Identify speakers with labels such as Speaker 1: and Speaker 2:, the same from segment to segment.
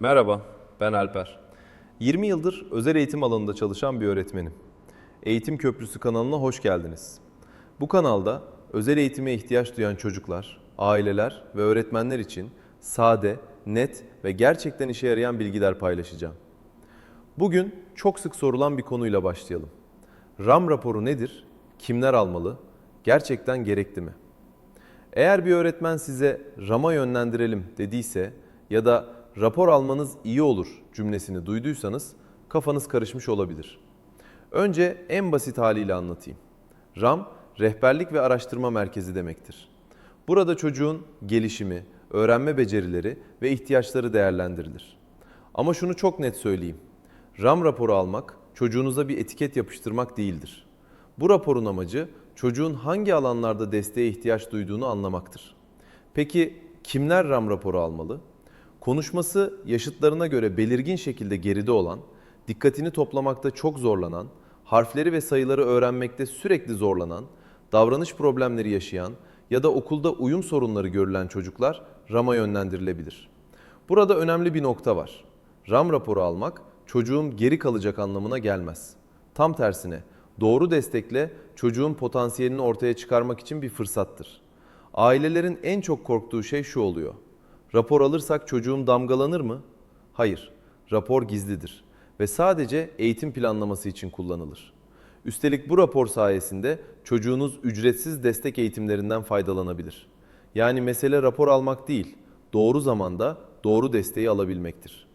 Speaker 1: Merhaba, ben Alper. 20 yıldır özel eğitim alanında çalışan bir öğretmenim. Eğitim Köprüsü kanalına hoş geldiniz. Bu kanalda özel eğitime ihtiyaç duyan çocuklar, aileler ve öğretmenler için sade, net ve gerçekten işe yarayan bilgiler paylaşacağım. Bugün çok sık sorulan bir konuyla başlayalım. RAM raporu nedir? Kimler almalı? Gerçekten gerekli mi? Eğer bir öğretmen size RAM'a yönlendirelim dediyse ya da rapor almanız iyi olur cümlesini duyduysanız kafanız karışmış olabilir. Önce en basit haliyle anlatayım. RAM, rehberlik ve araştırma merkezi demektir. Burada çocuğun gelişimi, öğrenme becerileri ve ihtiyaçları değerlendirilir. Ama şunu çok net söyleyeyim. RAM raporu almak çocuğunuza bir etiket yapıştırmak değildir. Bu raporun amacı çocuğun hangi alanlarda desteğe ihtiyaç duyduğunu anlamaktır. Peki kimler RAM raporu almalı? Konuşması yaşıtlarına göre belirgin şekilde geride olan, dikkatini toplamakta çok zorlanan, harfleri ve sayıları öğrenmekte sürekli zorlanan, davranış problemleri yaşayan ya da okulda uyum sorunları görülen çocuklar RAM'a yönlendirilebilir. Burada önemli bir nokta var. RAM raporu almak çocuğun geri kalacak anlamına gelmez. Tam tersine doğru destekle çocuğun potansiyelini ortaya çıkarmak için bir fırsattır. Ailelerin en çok korktuğu şey şu oluyor. Rapor alırsak çocuğum damgalanır mı? Hayır. Rapor gizlidir ve sadece eğitim planlaması için kullanılır. Üstelik bu rapor sayesinde çocuğunuz ücretsiz destek eğitimlerinden faydalanabilir. Yani mesele rapor almak değil, doğru zamanda doğru desteği alabilmektir.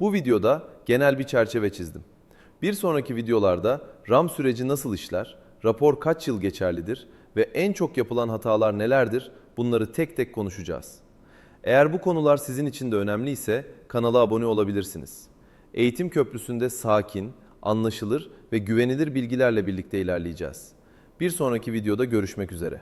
Speaker 1: Bu videoda genel bir çerçeve çizdim. Bir sonraki videolarda RAM süreci nasıl işler, rapor kaç yıl geçerlidir ve en çok yapılan hatalar nelerdir bunları tek tek konuşacağız. Eğer bu konular sizin için de önemliyse kanala abone olabilirsiniz. Eğitim Köprüsü'nde sakin, anlaşılır ve güvenilir bilgilerle birlikte ilerleyeceğiz. Bir sonraki videoda görüşmek üzere.